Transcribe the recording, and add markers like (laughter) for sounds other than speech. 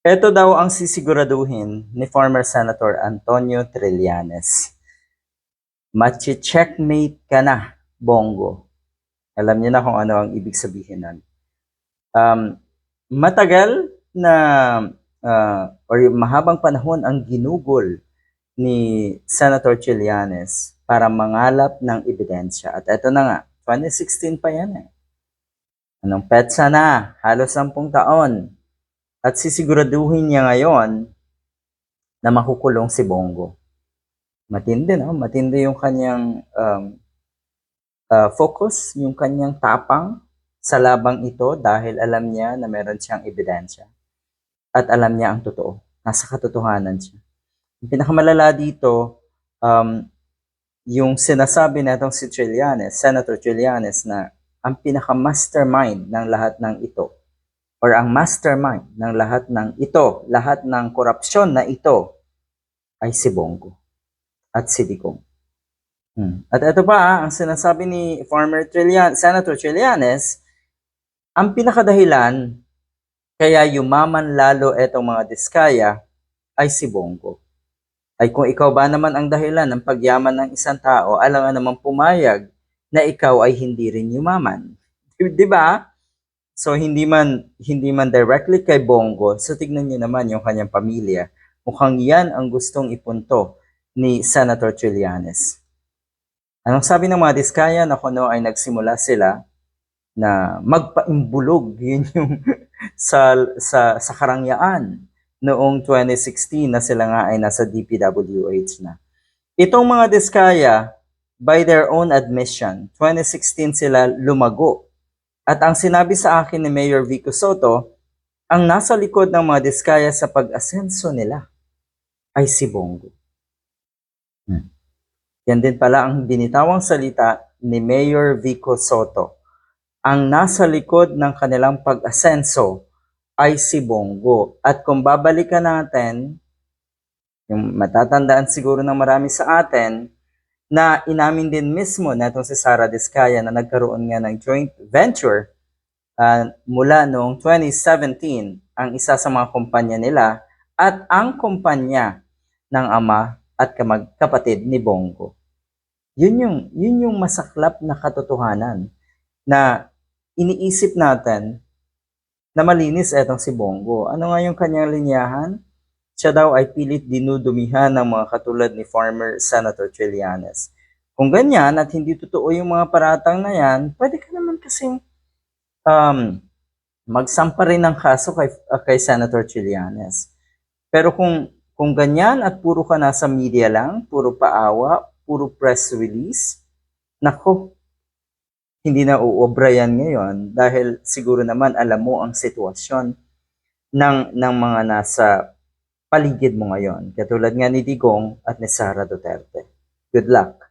Ito daw ang sisiguraduhin ni former Senator Antonio Trillanes. Machi-checkmate ka na, Bongo. Alam niyo na kung ano ang ibig sabihin nun. Um, matagal na ah, or mahabang panahon ang ginugol ni Senator Trillanes para mangalap ng ebidensya. At ito na nga, 2016 pa yan eh. Anong petsa na? Halos 10 taon. At sisiguraduhin niya ngayon na makukulong si Bongo. Matindi, no? Matindi yung kanyang um, uh, focus, yung kanyang tapang sa labang ito dahil alam niya na meron siyang ebidensya. At alam niya ang totoo. Nasa katotohanan siya. Yung pinakamalala dito, um, yung sinasabi na itong si Trillanes, Senator Trillanes, na ang pinaka-mastermind ng lahat ng ito or ang mastermind ng lahat ng ito, lahat ng korupsyon na ito ay si Bongo at si Digong. Hmm. At ito pa, ah, ang sinasabi ni former Trillian, Senator Trillanes, ang pinakadahilan kaya yumaman lalo itong mga diskaya ay si Bongo. Ay kung ikaw ba naman ang dahilan ng pagyaman ng isang tao, alam nga naman pumayag na ikaw ay hindi rin yumaman. (laughs) Di ba? So hindi man hindi man directly kay Bongo, so tignan niyo naman yung kanyang pamilya. Mukhang yan ang gustong ipunto ni Senator Trillanes. Anong sabi ng mga diskaya na kuno ay nagsimula sila na magpaimbulog (laughs) yun yung sa sa sa karangyaan noong 2016 na sila nga ay nasa DPWH na. Itong mga diskaya by their own admission, 2016 sila lumago at ang sinabi sa akin ni Mayor Vico Soto, ang nasa likod ng mga diskaya sa pag-asenso nila ay si Bongo. Hmm. Yan din pala ang binitawang salita ni Mayor Vico Soto. Ang nasa likod ng kanilang pag-asenso ay si Bongo. At kung babalikan natin, yung matatandaan siguro ng marami sa atin, na inamin din mismo na itong si Sara Diskaya na nagkaroon nga ng joint venture uh, mula noong 2017 ang isa sa mga kumpanya nila at ang kumpanya ng ama at kamag kapatid ni Bongo. Yun yung, yun yung masaklap na katotohanan na iniisip natin na malinis etong si Bongo. Ano nga yung kanyang linyahan? Siya daw ay pilit dinudumihan ng mga katulad ni former Senator Trillanes. Kung ganyan at hindi totoo yung mga paratang na yan, pwede ka naman kasing um, magsampa rin ng kaso kay, uh, kay Senator Trillanes. Pero kung, kung ganyan at puro ka nasa media lang, puro paawa, puro press release, nako, hindi na uobra yan ngayon dahil siguro naman alam mo ang sitwasyon ng, ng mga nasa paligid mo ngayon. Katulad nga ni Digong at ni Sara Duterte. Good luck.